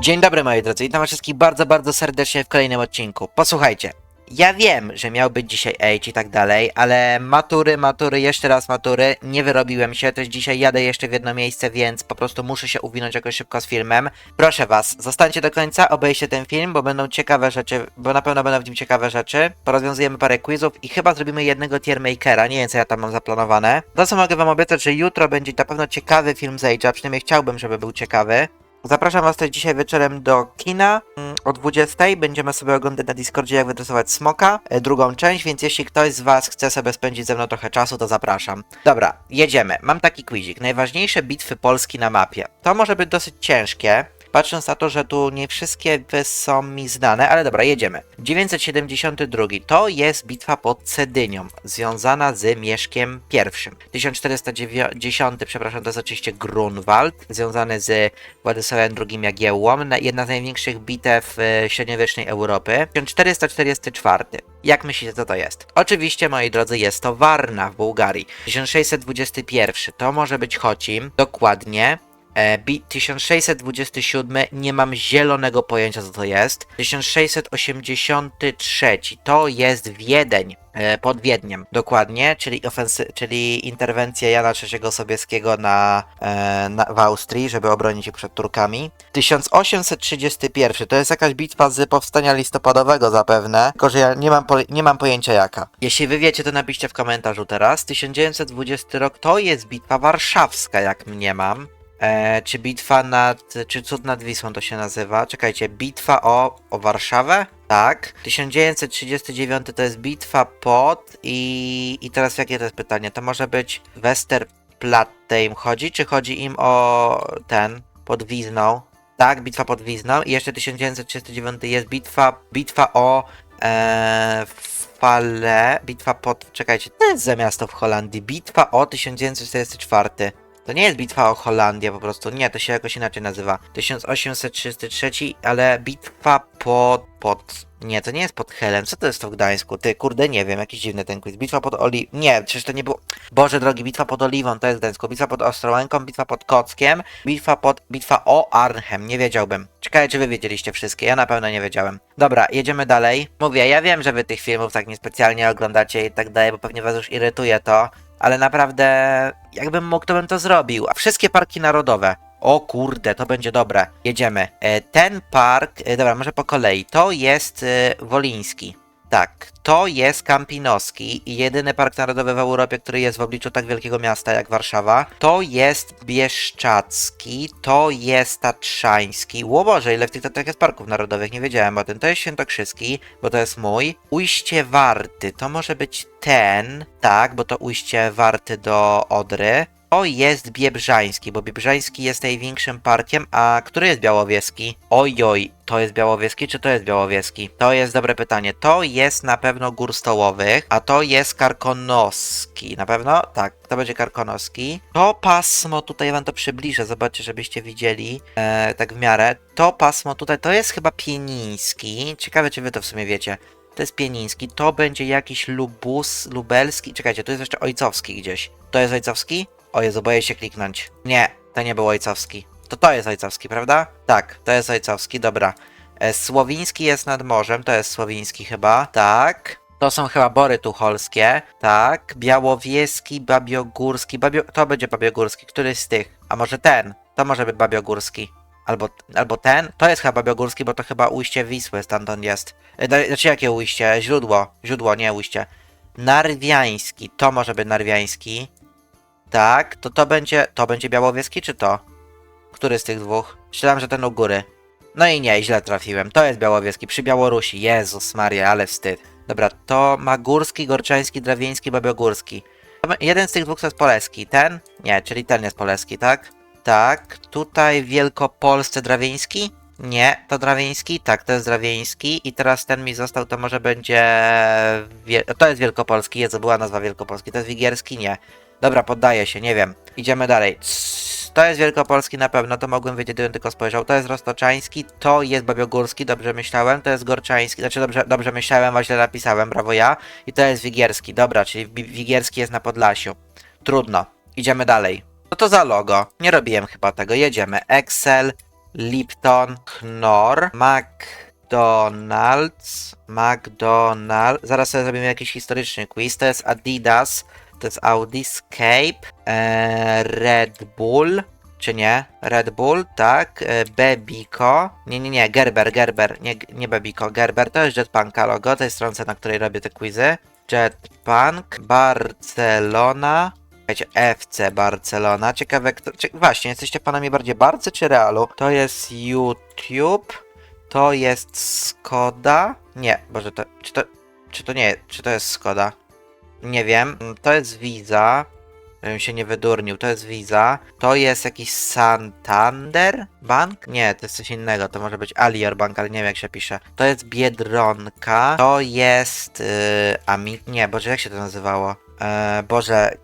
Dzień dobry moi drodzy, witam wszystkich bardzo, bardzo serdecznie w kolejnym odcinku. Posłuchajcie, ja wiem, że miał być dzisiaj Age i tak dalej, ale matury, matury, jeszcze raz matury, nie wyrobiłem się, też dzisiaj jadę jeszcze w jedno miejsce, więc po prostu muszę się uwinąć jakoś szybko z filmem. Proszę was, zostańcie do końca, obejście ten film, bo będą ciekawe rzeczy, bo na pewno będą w nim ciekawe rzeczy. Porozwiązujemy parę quizów i chyba zrobimy jednego tiermakera, nie wiem co ja tam mam zaplanowane. To co mogę wam obiecać, że jutro będzie na pewno ciekawy film z Age'a, przynajmniej chciałbym, żeby był ciekawy. Zapraszam Was też dzisiaj wieczorem do kina mm, o 20. Będziemy sobie oglądać na Discordzie, jak wydresować smoka, e, drugą część, więc jeśli ktoś z Was chce sobie spędzić ze mną trochę czasu, to zapraszam. Dobra, jedziemy. Mam taki quizik. Najważniejsze bitwy Polski na mapie. To może być dosyć ciężkie. Patrząc na to, że tu nie wszystkie są mi znane, ale dobra, jedziemy. 972 to jest bitwa pod Cedynią, związana z Mieszkiem I. 1410, przepraszam, to jest oczywiście Grunwald, związany z Władysławem II Jagiełłą, na- jedna z największych bitew e, średniowiecznej Europy. 1444. Jak myślicie, co to jest? Oczywiście, moi drodzy, jest to Warna w Bułgarii. 1621 to może być Chocim, dokładnie. E, bi- 1627 nie mam zielonego pojęcia co to jest. 1683 to jest Wiedeń. e, Pod Wiedniem, dokładnie, czyli, ofensy- czyli interwencja Jana III Sobieskiego na, e, na, w Austrii, żeby obronić się przed Turkami. 1831 to jest jakaś bitwa z powstania listopadowego zapewne, tylko że ja nie mam, nie mam pojęcia jaka. Jeśli wy wiecie, to napiszcie w komentarzu teraz. 1920 rok to jest bitwa warszawska, jak mniemam. E, czy bitwa nad. Czy cud nad Wisłą to się nazywa? Czekajcie, bitwa o, o Warszawę? Tak. 1939 to jest bitwa pod. I, I teraz jakie to jest pytanie? To może być Westerplatte im chodzi? Czy chodzi im o ten? Pod Wizną? Tak, bitwa pod Wizną. I jeszcze 1939 jest bitwa. Bitwa o. E, Fale. Bitwa pod. Czekajcie, to jest za miasto w Holandii. Bitwa o 1944. To nie jest bitwa o Holandię po prostu, nie, to się jakoś inaczej nazywa. 1833, ale bitwa pod... pod... Nie, to nie jest pod Helem, co to jest to w Gdańsku? Ty, kurde, nie wiem, jakiś dziwny ten quiz. Bitwa pod Oli... Nie, przecież to nie było... Boże drogi, bitwa pod Oliwą, to jest Gdańsku. Bitwa pod Ostrołęką, bitwa pod Kockiem, bitwa pod... Bitwa o Arnhem, nie wiedziałbym. Ciekawe, czy wy wiedzieliście wszystkie, ja na pewno nie wiedziałem. Dobra, jedziemy dalej. Mówię, ja wiem, że wy tych filmów tak niespecjalnie oglądacie i tak dalej, bo pewnie was już irytuje to, ale naprawdę, jakbym mógł, to bym to zrobił. A wszystkie parki narodowe. O kurde, to będzie dobre. Jedziemy. E, Ten park, e, dobra, może po kolei. To jest e, Woliński. Tak, to jest Kampinoski i jedyny park narodowy w Europie, który jest w obliczu tak wielkiego miasta jak Warszawa. To jest Bieszczacki, to jest Tatrzański. Ło Boże, ile w tych Tatrach jest parków narodowych, nie wiedziałem o tym. To jest Świętokrzyski, bo to jest mój. Ujście Warty, to może być ten, tak, bo to ujście Warty do Odry. To jest Biebrzański, bo Biebrzański jest największym parkiem, a który jest Białowieski? Ojoj, to jest Białowieski, czy to jest Białowieski? To jest dobre pytanie. To jest na pewno Gór Stołowych, a to jest Karkonoski. Na pewno? Tak, to będzie Karkonoski. To pasmo, tutaj wam to przybliżę, zobaczcie, żebyście widzieli, e, tak w miarę. To pasmo tutaj, to jest chyba Pieniński. Ciekawe, czy wy to w sumie wiecie. To jest Pieniński, to będzie jakiś Lubus, Lubelski. Czekajcie, tu jest jeszcze Ojcowski gdzieś. To jest Ojcowski? O boję się kliknąć. Nie, to nie był Ojcowski. To to jest Ojcowski, prawda? Tak, to jest Ojcowski, dobra. E, Słowiński jest nad morzem, to jest Słowiński chyba. Tak. To są chyba Bory Tucholskie. Tak. Białowieski, Babiogórski. Babio... To będzie Babiogórski, któryś z tych. A może ten? To może być Babiogórski. Albo, albo ten? To jest chyba Babiogórski, bo to chyba ujście Wisły stamtąd jest. E, Znaczy jakie ujście? Źródło. Źródło, nie ujście. Narwiański. To może być Narwiański. Tak, to to będzie, to będzie Białowieski czy to? Który z tych dwóch? Myślałem, że ten u góry. No i nie, źle trafiłem. To jest Białowieski, przy Białorusi. Jezus Maria, ale wstyd. Dobra, to Magórski, Gorczański, Drawieński, Babiogórski. Jeden z tych dwóch to jest Poleski. Ten? Nie, czyli ten jest Poleski, tak? Tak. Tutaj Wielkopolsce Drawieński? Nie, to Drawieński? Tak, to jest Drawieński. I teraz ten mi został, to może będzie... To jest Wielkopolski, Jezu, była nazwa Wielkopolski. To jest Wigierski? Nie. Dobra, poddaję się, nie wiem. Idziemy dalej. To jest Wielkopolski na pewno, to mogłem wiedzieć, gdybym tylko spojrzał. To jest Roztoczański, to jest Babiogórski, dobrze myślałem. To jest Gorczański, znaczy dobrze, dobrze myślałem, a źle napisałem, brawo ja. I to jest Wigierski, dobra, czyli Wi- Wigierski jest na Podlasiu. Trudno, idziemy dalej. No to za logo, nie robiłem chyba tego, jedziemy. Excel, Lipton, Knorr, McDonald's, McDonald's. Zaraz sobie zrobimy jakiś historyczny quiz. To jest Adidas, to jest Audiscape, e, Red Bull, czy nie? Red Bull, tak. E. Nie, nie, nie, Gerber, Gerber. Nie, nie Bebico, Gerber. To jest Jetpunka logo, to jest stronce, na której robię te quizy. Jetpunk, Barcelona. Słuchajcie, FC Barcelona. Ciekawe, kto... Cie... Właśnie, jesteście panami bardziej Barcy czy Realu? To jest YouTube. To jest Skoda. Nie, Boże, to... Czy to... Czy to nie... Czy to jest Skoda? Nie wiem. To jest Visa. Żebym się nie wydurnił. To jest Visa. To jest jakiś Santander Bank? Nie, to jest coś innego. To może być Alior Bank, ale nie wiem jak się pisze. To jest Biedronka. To jest... Yy, Ami... Nie, Boże, jak się to nazywało? E, Boże,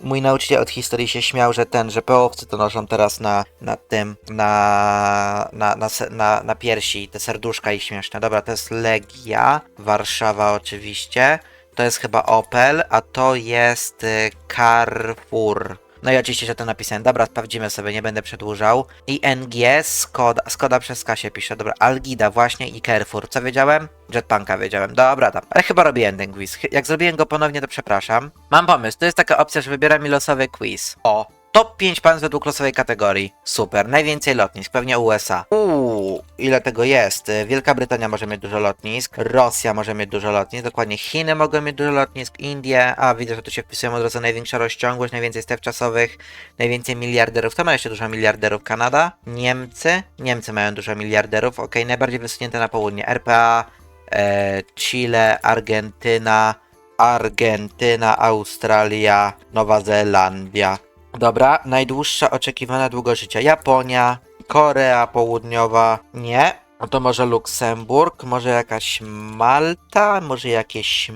mój nauczyciel od historii się śmiał, że ten, że pełowcy to noszą teraz na, na tym, na, na, na, na, na piersi, te serduszka i śmieszne. Dobra, to jest Legia, Warszawa oczywiście, to jest chyba Opel, a to jest y, Carrefour. No i oczywiście, że to napisałem. Dobra, sprawdzimy sobie, nie będę przedłużał. ING, Skoda, Skoda przez K się pisze. Dobra, Algida właśnie i Carrefour. Co wiedziałem? Jetpunka wiedziałem. Dobra, tam. Ale chyba robiłem ten quiz. Jak zrobiłem go ponownie, to przepraszam. Mam pomysł. To jest taka opcja, że wybieram mi losowy quiz. O. Top 5 państw według losowej kategorii. Super. Najwięcej lotnisk. Pewnie USA. Uuu, ile tego jest? Wielka Brytania może mieć dużo lotnisk. Rosja może mieć dużo lotnisk. Dokładnie Chiny mogą mieć dużo lotnisk. Indie. A, widzę, że tu się wpisują od razu największa rozciągłość, najwięcej stref czasowych, najwięcej miliarderów. To ma jeszcze dużo miliarderów. Kanada. Niemcy. Niemcy mają dużo miliarderów. Ok, najbardziej wysunięte na południe. RPA, e, Chile, Argentyna, Argentyna, Australia, Nowa Zelandia. Dobra, najdłuższa oczekiwana długożycia. Japonia, Korea Południowa. Nie. No to może Luksemburg, może jakaś Malta, może jakieś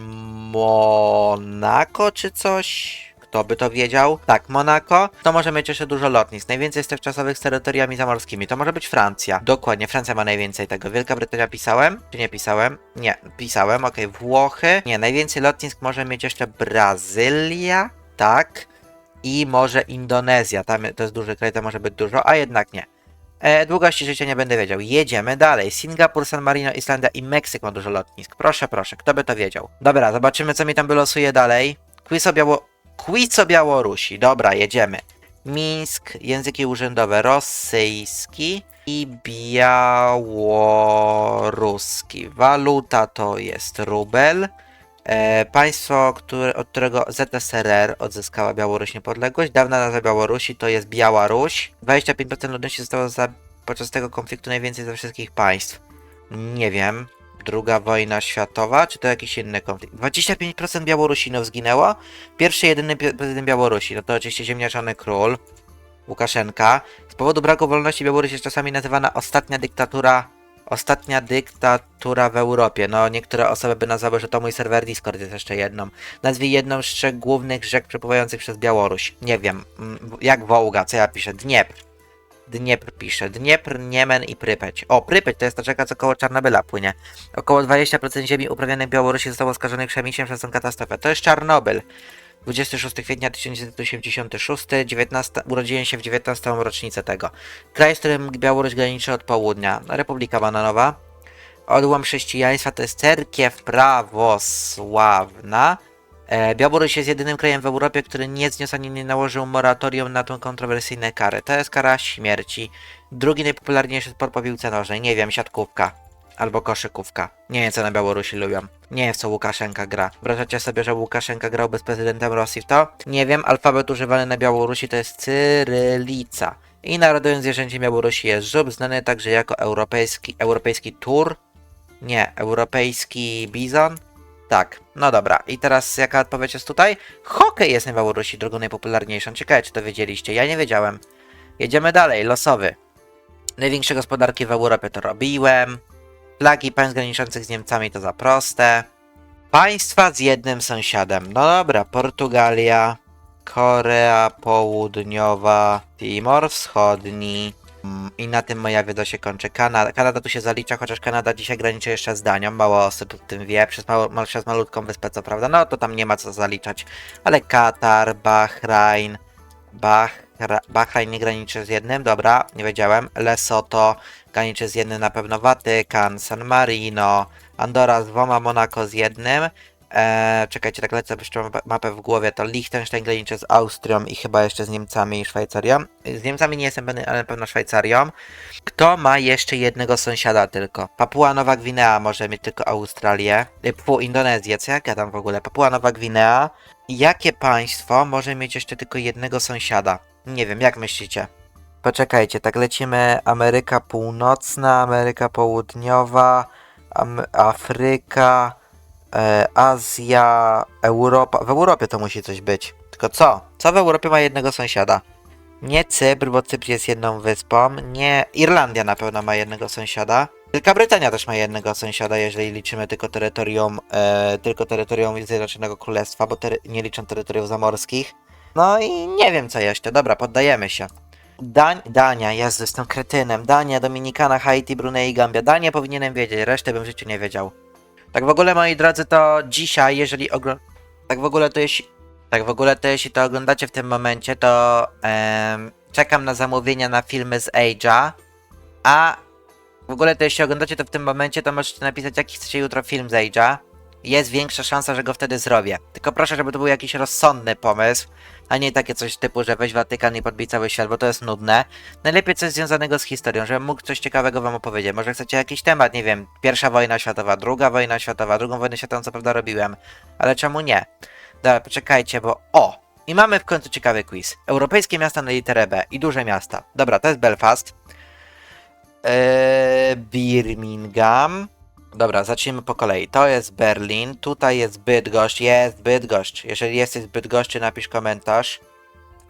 Monako czy coś? Kto by to wiedział? Tak, Monako. To może mieć jeszcze dużo lotnisk. Najwięcej stref czasowych z terytoriami zamorskimi. To może być Francja. Dokładnie, Francja ma najwięcej tego. Wielka Brytania pisałem? Czy nie pisałem? Nie, pisałem. Okej, Włochy. Nie, najwięcej lotnisk może mieć jeszcze Brazylia. Tak. I może Indonezja. Tam to jest duży kraj, to może być dużo, a jednak nie. E, długości życia nie będę wiedział. Jedziemy dalej. Singapur, San Marino, Islandia i Meksyk ma dużo lotnisk. Proszę, proszę, kto by to wiedział? Dobra, zobaczymy co mi tam wylosuje dalej. Quiz o, Biało... Quiz o Białorusi. Dobra, jedziemy. Mińsk, języki urzędowe rosyjski i białoruski. Waluta to jest rubel. E, państwo, które, od którego ZSRR odzyskała Białoruś niepodległość, dawna nazwa Białorusi to jest Białaruś. 25% ludności zostało za, podczas tego konfliktu najwięcej ze wszystkich państw. Nie wiem. Druga wojna światowa, czy to jakiś inny konflikt? 25% Białorusinów zginęło. Pierwszy, jedyny prezydent Białorusi, no to oczywiście ziemniaczany król, Łukaszenka. Z powodu braku wolności Białoruś jest czasami nazywana ostatnia dyktatura Ostatnia dyktatura w Europie. No, niektóre osoby by nazwały, że to mój serwer Discord jest jeszcze jedną. Nazwij jedną z trzech głównych rzek przepływających przez Białoruś. Nie wiem. mm, Jak Wołga, co ja piszę? Dniepr. Dniepr pisze. Dniepr, Niemen i Prypeć. O, Prypeć to jest ta rzeka, co koło Czarnobyla płynie. Około 20% ziemi uprawianych Białorusi zostało skażonych przemysłem przez tę katastrofę. To jest Czarnobyl. 26 kwietnia 1986, 19, urodziłem się w 19 rocznicę tego. Kraj, z którym Białoruś graniczy od południa. Republika Bananowa. Odłam chrześcijaństwa to jest cerkiew prawosławna. E, Białoruś jest jedynym krajem w Europie, który nie zniósł ani nie nałożył moratorium na tą kontrowersyjną karę. To jest kara śmierci. Drugi najpopularniejszy sport po piłce nożnej. Nie wiem, siatkówka. Albo koszykówka. Nie wiem, co na Białorusi lubią. Nie wiem, co Łukaszenka gra. Wyobrażacie sobie, że Łukaszenka grałby z prezydentem Rosji w to? Nie wiem, alfabet używany na Białorusi to jest cyrylica. I narodowym zwierzęciem Białorusi jest żub, znany także jako europejski, europejski tur. Nie, europejski bizon. Tak, no dobra. I teraz jaka odpowiedź jest tutaj? Hokej jest na Białorusi drugą najpopularniejszą. Ciekawe, czy to wiedzieliście. Ja nie wiedziałem. Jedziemy dalej, losowy. Największe gospodarki w Europie to robiłem. Flagi państw graniczących z Niemcami to za proste. Państwa z jednym sąsiadem. No dobra, Portugalia, Korea Południowa, Timor Wschodni. Mm, I na tym moja wiedza się kończy. Kanada, Kanada tu się zalicza, chociaż Kanada dzisiaj graniczy jeszcze z Danią. Mało osób o tym wie, przez, mało, ma- przez malutką wyspę co prawda. No to tam nie ma co zaliczać. Ale Katar, Bahrain, Bahra Bahrain nie graniczy z jednym, dobra, nie wiedziałem. Lesotho graniczy z jednym na pewno Watykan, San Marino, Andora z dwoma, Monako z jednym. Eee, czekajcie, tak lecę, jeszcze mapę w głowie, to Liechtenstein graniczy z Austrią i chyba jeszcze z Niemcami i Szwajcarią. Z Niemcami nie jestem pewny, ale na pewno Szwajcarią. Kto ma jeszcze jednego sąsiada tylko? Papua Nowa Gwinea może mieć tylko Australię. Y, Pu, Indonezję, co ja gadam w ogóle? Papua Nowa Gwinea. Jakie państwo może mieć jeszcze tylko jednego sąsiada? Nie wiem, jak myślicie? Poczekajcie, tak lecimy Ameryka Północna, Ameryka Południowa, Am- Afryka, e, Azja, Europa. W Europie to musi coś być. Tylko co? Co w Europie ma jednego sąsiada? Nie Cypr, bo Cypr jest jedną wyspą. Nie. Irlandia na pewno ma jednego sąsiada. Wielka Brytania też ma jednego sąsiada, jeżeli liczymy tylko terytorium, e, tylko terytorium Zjednoczonego Królestwa, bo nie liczą terytoriów zamorskich. No i nie wiem co jeszcze. Dobra, poddajemy się. Dania, Jezu, jestem kretynem. Dania, Dominikana, Haiti, Brunei i Gambia. Danię powinienem wiedzieć, resztę bym w życiu nie wiedział. Tak w ogóle, moi drodzy, to dzisiaj, jeżeli ogl... Tak w ogóle to jeśli... Tak w ogóle to jeśli to oglądacie w tym momencie, to em, czekam na zamówienia na filmy z Age'a, a w ogóle to jeśli oglądacie to w tym momencie, to możecie napisać jaki chcecie jutro film z Age'a. Jest większa szansa, że go wtedy zrobię. Tylko proszę, żeby to był jakiś rozsądny pomysł, a nie takie coś typu, że weź Watykan i podbij cały świat, bo to jest nudne. Najlepiej coś związanego z historią, żebym mógł coś ciekawego wam opowiedzieć. Może chcecie jakiś temat, nie wiem, pierwsza wojna światowa, druga wojna światowa, drugą wojnę światową co prawda robiłem, ale czemu nie? Dobra, poczekajcie, bo o! I mamy w końcu ciekawy quiz. Europejskie miasta na literę B i duże miasta. Dobra, to jest Belfast. Eee, Birmingham. Dobra, zacznijmy po kolei. To jest Berlin, tutaj jest Bydgoszcz, jest Bydgoszcz. Jeżeli jesteś z Bydgoszczy, napisz komentarz.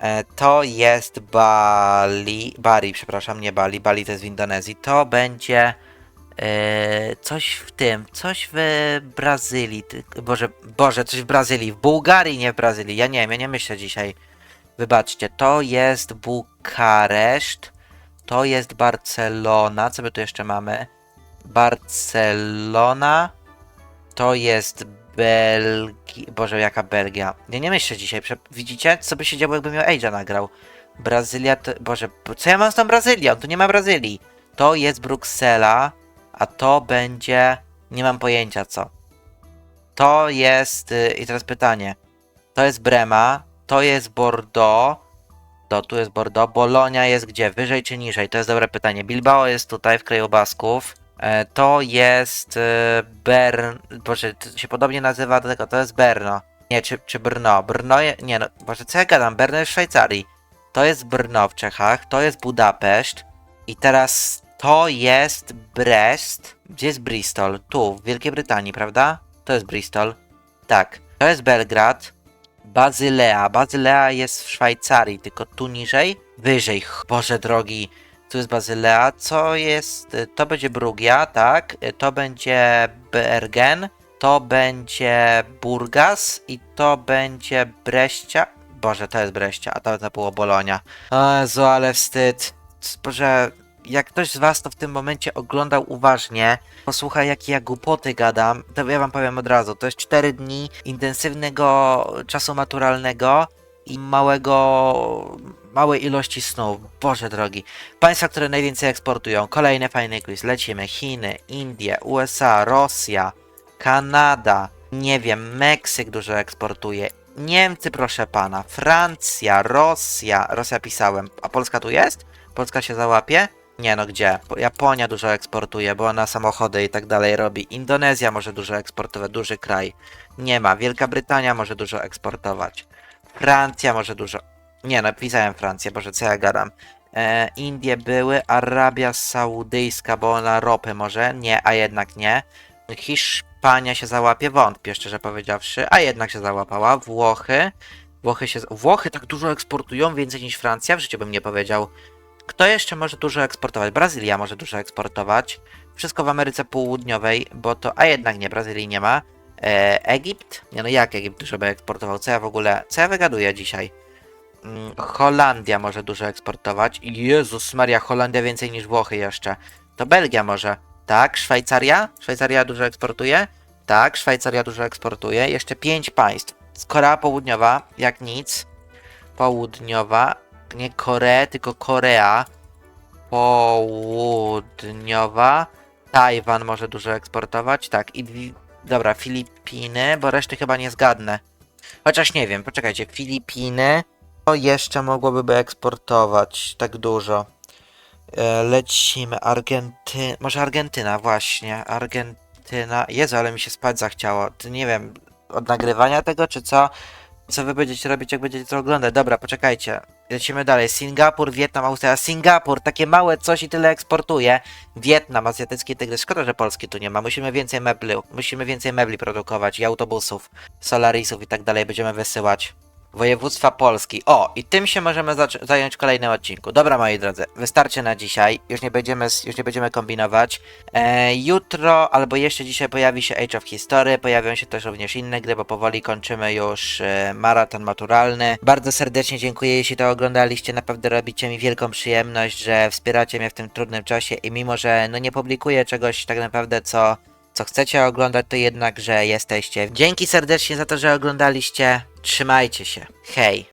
E, to jest Bali, Bari, przepraszam, nie Bali, Bali to jest w Indonezji. To będzie e, coś w tym, coś w Brazylii. Boże, Boże, coś w Brazylii, w Bułgarii, nie w Brazylii. Ja nie wiem, ja nie myślę dzisiaj. Wybaczcie, to jest Bukareszt, to jest Barcelona. Co my tu jeszcze mamy? Barcelona. To jest Belgia. Boże, jaka Belgia. Ja nie myślę dzisiaj. Prze- Widzicie, co by się działo, jakbym miał Age'a nagrał? Brazylia to... Boże, co ja mam z tą Brazylią? Tu nie ma Brazylii. To jest Bruksela, a to będzie... Nie mam pojęcia co. To jest... y, I teraz pytanie. To jest Brema, to jest Bordeaux. To tu jest Bordeaux. Bolonia jest gdzie? Wyżej czy niżej? To jest dobre pytanie. Bilbao jest tutaj w kraju Basków. E, To jest e, Bern. Boże, to się podobnie nazywa do tego. To jest Berno. Nie, czy, czy Brno? Brno je, Nie, no, Boże, co ja gadam? Brno jest w Szwajcarii. To jest Brno w Czechach. To jest Budapeszt. I teraz to jest Brest. Gdzie jest Bristol? Tu, w Wielkiej Brytanii, prawda? To jest Bristol. Tak. To jest Belgrad. Bazylea. Bazylea jest w Szwajcarii, tylko tu niżej. Wyżej. Boże drogi. Tu jest Bazylea. Co jest? y, To będzie Brugia, tak? Y, To będzie Bergen. To będzie Burgas. I to będzie Breścia. Boże, to jest Breścia, a to, to było Bolonia. O ale wstyd. Boże, jak ktoś z was to w tym momencie oglądał uważnie, posłuchaj jakie ja głupoty gadam, to ja wam powiem od razu, to jest 4 dni intensywnego czasu maturalnego i małego, małej ilości snu. Boże drogi. Państwa, które najwięcej eksportują. Kolejny fajny quiz. Lecimy. Chiny, Indie, USA, Rosja, Kanada, nie wiem, Meksyk dużo eksportuje. Niemcy, proszę pana, Francja, Rosja, Rosja pisałem, a Polska tu jest? Polska się załapie? Nie no, gdzie? Po- Japonia dużo eksportuje, bo ona samochody i tak dalej robi. Indonezja może dużo eksportować, duży kraj. Nie ma. Wielka Brytania może dużo eksportować. Francja może dużo. Nie no, pisałem Francję, boże, co ja gadam. E, Indie były, Arabia Saudyjska, bo ona ropy może? Nie, a jednak nie. Hiszpania się załapie, wątpię szczerze powiedziawszy, a jednak się załapała. Włochy. Włochy się. Włochy tak dużo eksportują, więcej niż Francja, w życiu bym nie powiedział. Kto jeszcze może dużo eksportować? Brazylia może dużo eksportować. Wszystko w Ameryce Południowej, bo to. A jednak nie, Brazylii nie ma. E, Egipt? Nie no, jak Egipt dużo by eksportował? Co ja w ogóle. Co ja wygaduję dzisiaj? Mm, Holandia może dużo eksportować. Jezus Maria, Holandia więcej niż Włochy jeszcze. To Belgia może. Tak, Szwajcaria? Szwajcaria dużo eksportuje? Tak, Szwajcaria dużo eksportuje. Jeszcze pięć państw. Korea Południowa, jak nic. Południowa. nie Koreę, tylko Korea Południowa. Tajwan może dużo eksportować, tak. I dobra, Filipiny, bo reszty chyba nie zgadnę. Chociaż nie wiem, poczekajcie, Filipiny to jeszcze mogłoby by eksportować tak dużo. E, lecimy, Argentyna, może Argentyna właśnie, Argentyna. Jezu, ale mi się spać zachciało. Nie wiem, od nagrywania tego, czy co? Co wy będziecie robić, jak będziecie to oglądać? Dobra, poczekajcie. Lecimy dalej. Singapur, Wietnam, Australia. Singapur, takie małe coś i tyle eksportuje. Wietnam, azjatycki tygrys. Szkoda, że Polski tu nie ma. Musimy więcej mebli, musimy więcej mebli produkować i autobusów, Solarisów i tak dalej będziemy wysyłać. Województwa Polski. O, i tym się możemy zająć w kolejnym odcinku. Dobra, moi drodzy, wystarczy na dzisiaj. Już nie będziemy, już nie będziemy kombinować. E, jutro albo jeszcze dzisiaj pojawi się Age of History. Pojawią się też również inne gry, bo powoli kończymy już e, maraton maturalny. Bardzo serdecznie dziękuję, jeśli to oglądaliście. Naprawdę robicie mi wielką przyjemność, że wspieracie mnie w tym trudnym czasie i mimo, że no nie publikuję czegoś tak naprawdę, co co chcecie oglądać, to jednak, że jesteście. Dzięki serdecznie za to, że oglądaliście. Trzymajcie się. Hej.